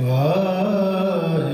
ਵਾਹਿਗੁਰੂ।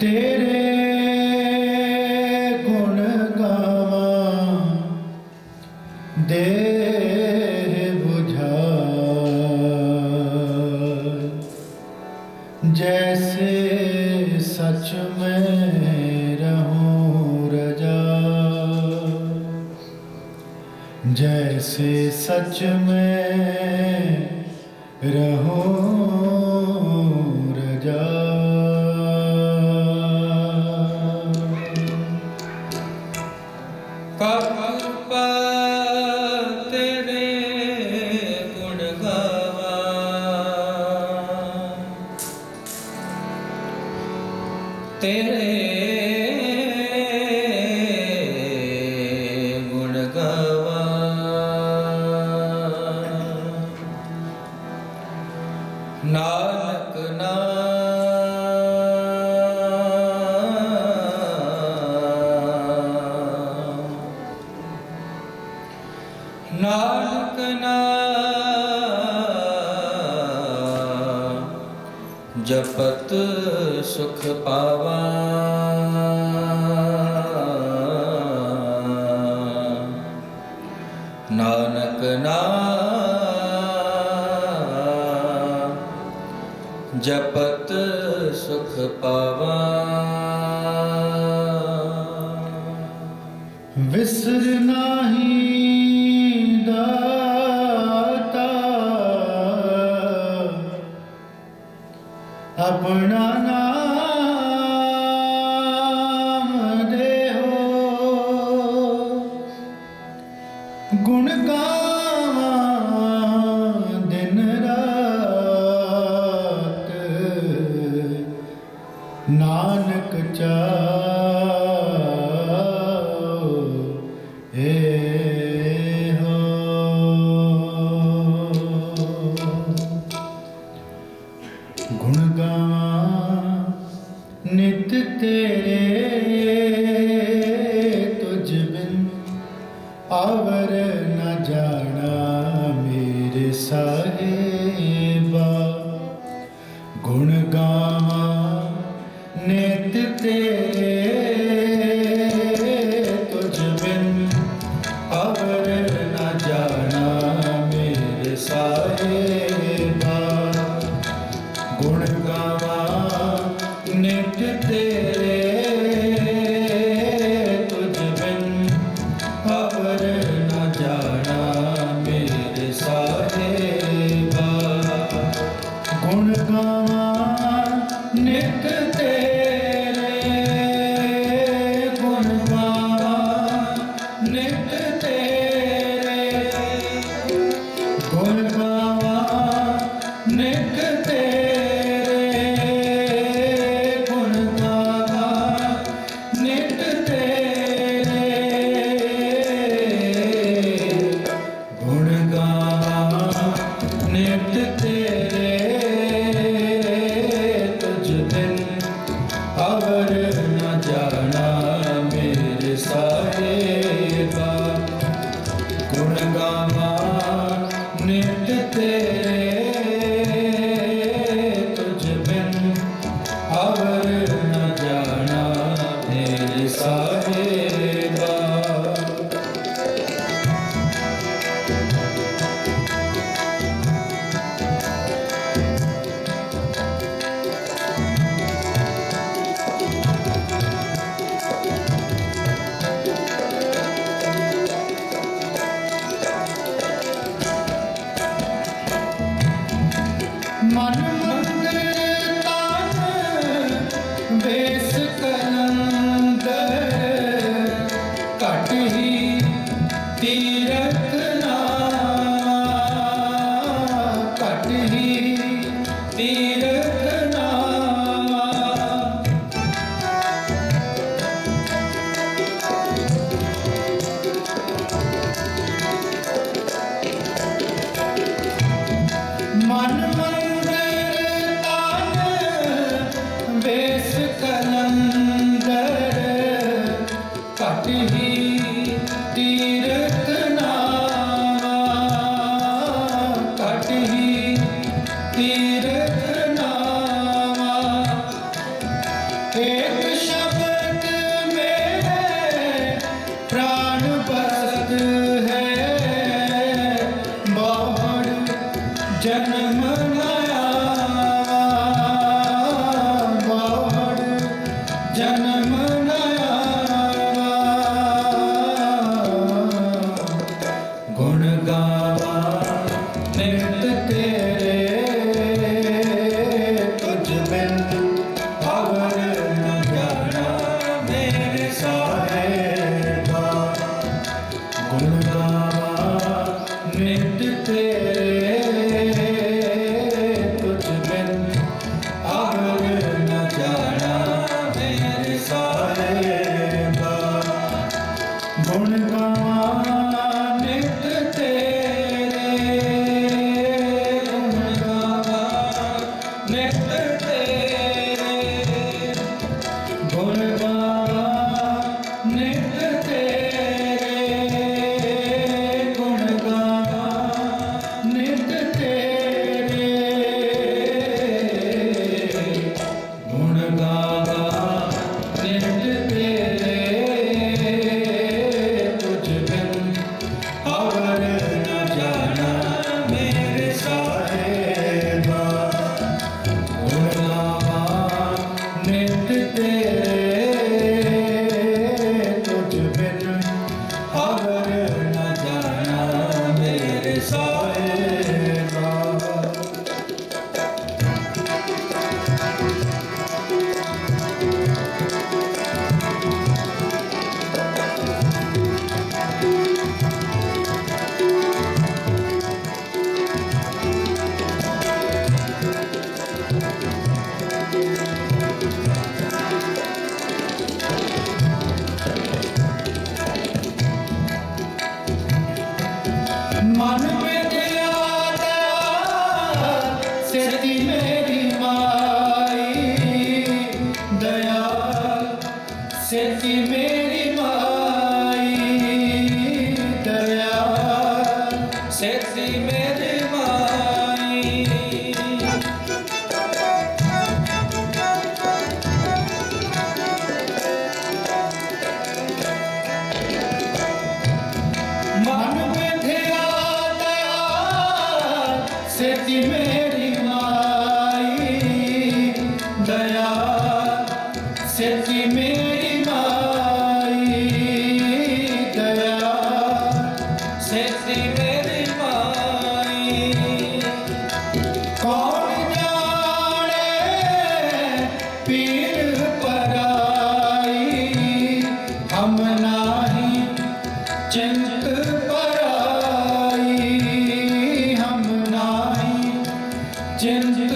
ਤੇਰੇ ਗੁਣ ਗਾਵਾਂ ਦੇ ਜੈਸੇ ਸੱਚ ਮੈਂ ਰਹੂੰ ਰਜਾ ਜੈਸੇ ਸੱਚ ਸਪਤ ਸੁਖ ਪਾਵਾ। ਨਾਨਕ ਨਾਮ ਜਪਤ ਸੁਖ ਪਾਵਾ। ਬਿੰਦ ਤੇਰੇ day. 今天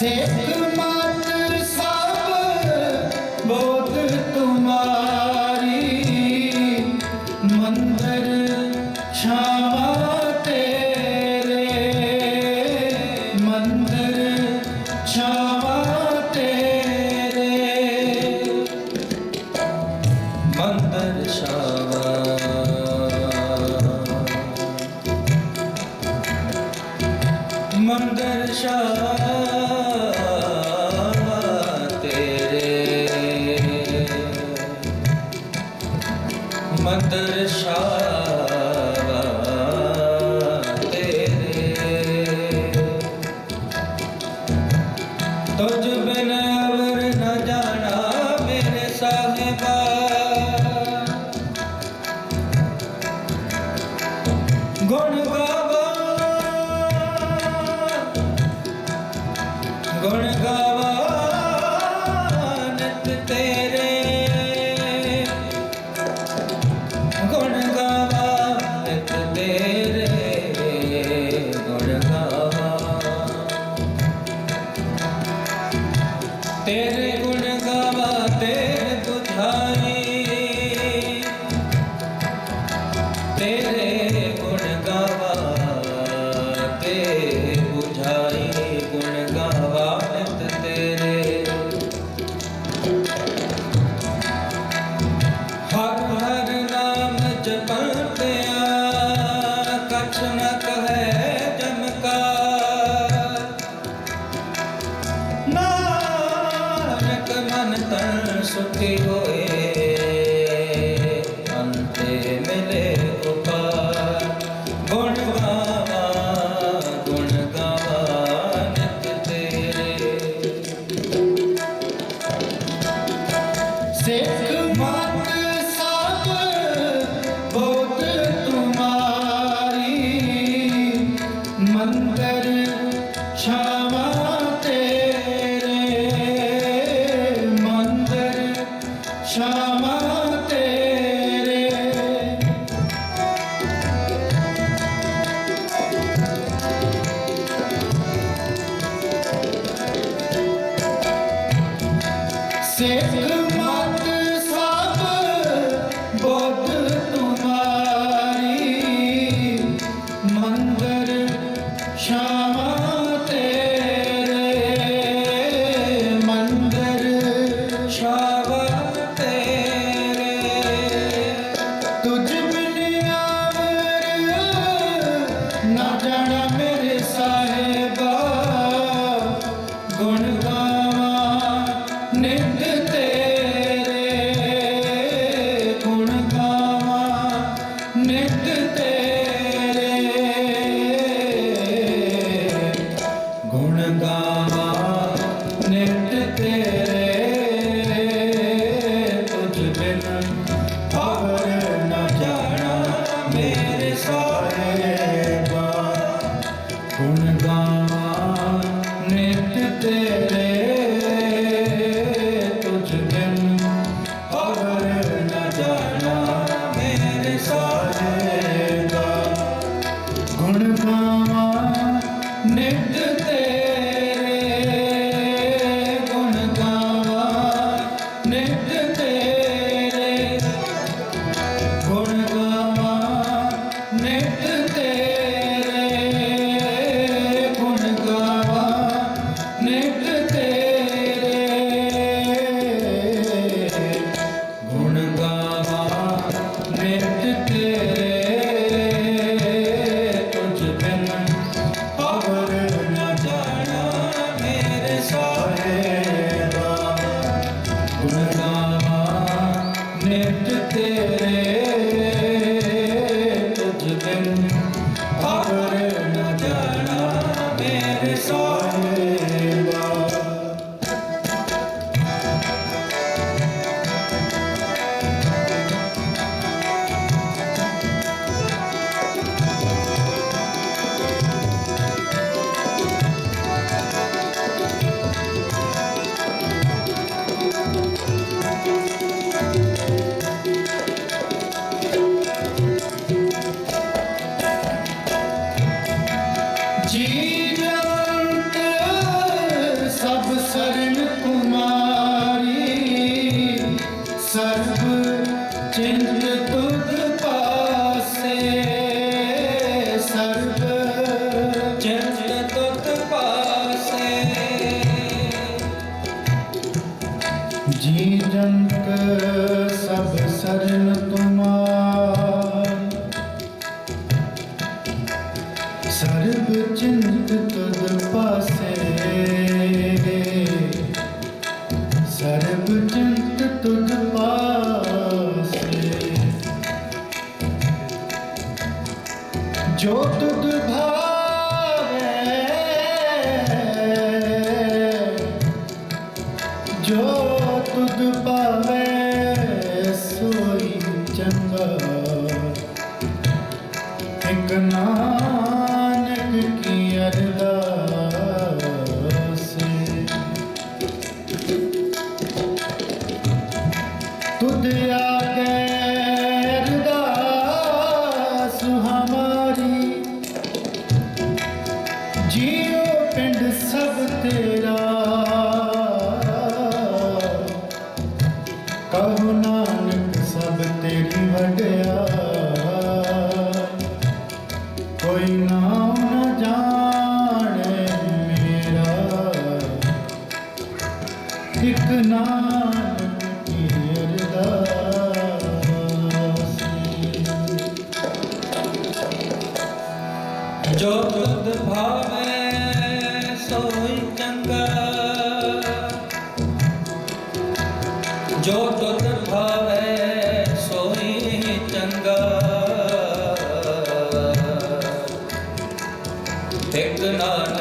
ਸੇਖ ਮਤ ਮੰਦਰ ਸ਼ਾਵਾ ਤੇਰੇ मेले ਸਿੱਖ ਜੋ ਤੁਧ ਜੋ ਤੁਧ ਚੰਗਾ। ਇੱਕ ਨਾਮ Hare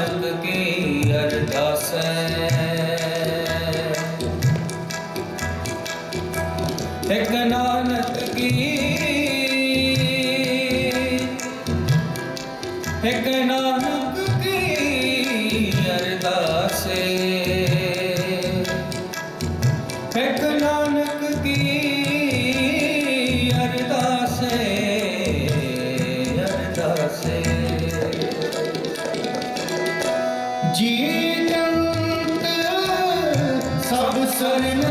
Sorry.